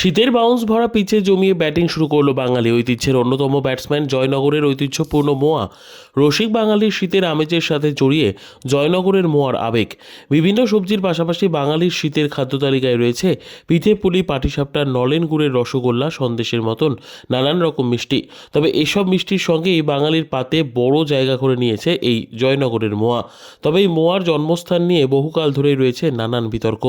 শীতের বাউন্স ভরা পিচে জমিয়ে ব্যাটিং শুরু করল বাঙালি ঐতিহ্যের অন্যতম ব্যাটসম্যান জয়নগরের ঐতিহ্যপূর্ণ মোয়া। রসিক বাঙালির শীতের আমেজের সাথে জড়িয়ে জয়নগরের মোয়ার আবেগ। বিভিন্ন সবজির পাশাপাশি বাঙালির শীতের খাদ্য তালিকায় রয়েছে পিঠে পুলি পাটিসাপটা নলেন গুড়ের রসগোল্লা, সন্দেশের মতন নানান রকম মিষ্টি। তবে এসব মিষ্টির সঙ্গেই বাঙালির পাতে বড় জায়গা করে নিয়েছে এই জয়নগরের মোয়া। তবে এই মোয়ার জন্মস্থান নিয়ে বহুকাল ধরেই রয়েছে নানান বিতর্ক।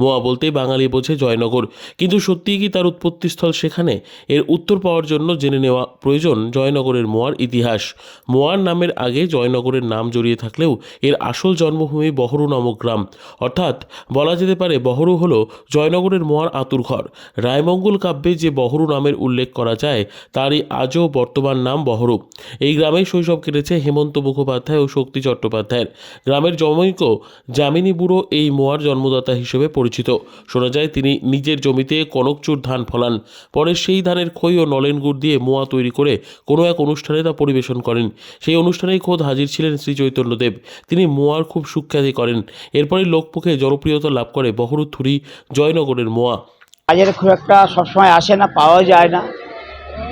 মোয়া বলতেই বাঙালি বোঝে জয়নগর। কিন্তু সত্যিই কি তার উৎপত্তিস্থল সেখানে? এর উত্তর পাওয়ার জন্য জেনে নেওয়া প্রয়োজন জয়নগরের মোয়ার ইতিহাস। মোয়ার নামের আগে জয়নগরের নাম জড়িয়ে থাকলেও এর আসল জন্মভূমি বহরু নামক গ্রাম। অর্থাৎ বলা যেতে পারে বহরু হল জয়নগরের মোয়ার আতুরঘর রায়মঙ্গল কাব্যে যে বহরু নামের উল্লেখ করা যায়, তারই আজও বর্তমান নাম বহরু। এই গ্রামেই শৈশব কেটেছে হেমন্ত মুখোপাধ্যায় ও শক্তি চট্টোপাধ্যায়ের। গ্রামের জমৈক যামিনী বুড়ো এই মোয়ার জন্মদাতা হিসেবে পরিচিত। শোনা যায় তিনি নিজের জমিতে কনকচুর ধান ফলান। পরে সেই ধানের খই ও নলেন গুড় দিয়ে মোয়া তৈরি করে কোনো এক অনুষ্ঠানে তা পরিবেশন করেন। সেই অনুষ্ঠানেই খোদ হাজির ছিলেন শ্রী চৈতন্যদেব। তিনি মোয়ার খুব সুখ্যাতি করেন। এরপরে লোকমুখে জনপ্রিয়তা লাভ করে বহরুথুরি জয়নগরের মোয়া। বাজারে খুব একটা সবসময় আসে না পাওয়া যায় না।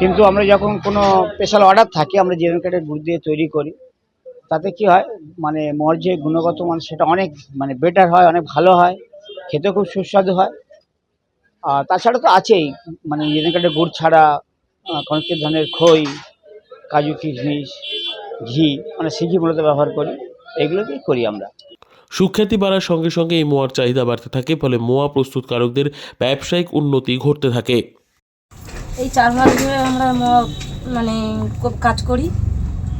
কিন্তু আমরা যখন কোনো স্পেশাল অর্ডার থাকে, আমরা জিরেন কাঠের গুড় দিয়ে তৈরি করি, তাতে কি হয় মানে মোর যে গুণগত মান, সেটা অনেক মানে বেটার হয়, অনেক ভালো হয় খেতে খুব সুস্বাদু হয়। তাছাড়া তো আছেই। মানে জিরেন কাঠের গুড় ছাড়া কনকের ধানের খই কাজু কিশমিশ ঘি মানে সিঘি মূলত ব্যবহার করি। এগুলোকেই করি আমরা। সুখ্যাতি বাড়ার সঙ্গে সঙ্গে এই মোয়ার চাহিদা বাড়তে থাকে ফলে মোয়া প্রস্তুতকারকদের ব্যবসায়িক উন্নতি ঘটতে থাকে। এই চার মাস ধরে আমরা ম- মানে খুব কাজ করি।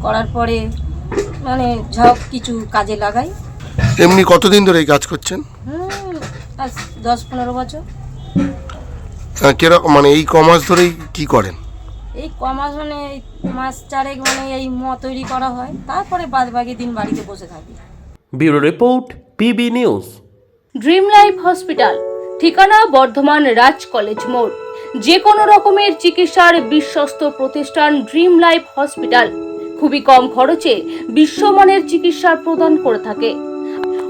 করার পরে মানে সব কিছু কাজে লাগাই। এমনি কতদিন ধরে এই কাজ করছেন? হুম, দশ পনেরো বছর। কীরকম মানে এই ক মাস ধরেই কি করেন? এই ক মাস মানে এই মাস চারেক মানে এই ম তৈরি করা হয় তারপরে বাদ বাকি দিন বাড়িতে বসে থাকি। Bureau report PB news. Dream life hospital ঠিকানা বর্ধমান রাজ কলেজ মোড়। যে কোনো রকমের চিকিৎসার বিশ্বস্ত প্রতিষ্ঠান ড্রিম লাইফ হসপিটাল। খুবই কম খরচে বিশ্বমানের চিকিৎসা প্রদান করে থাকে।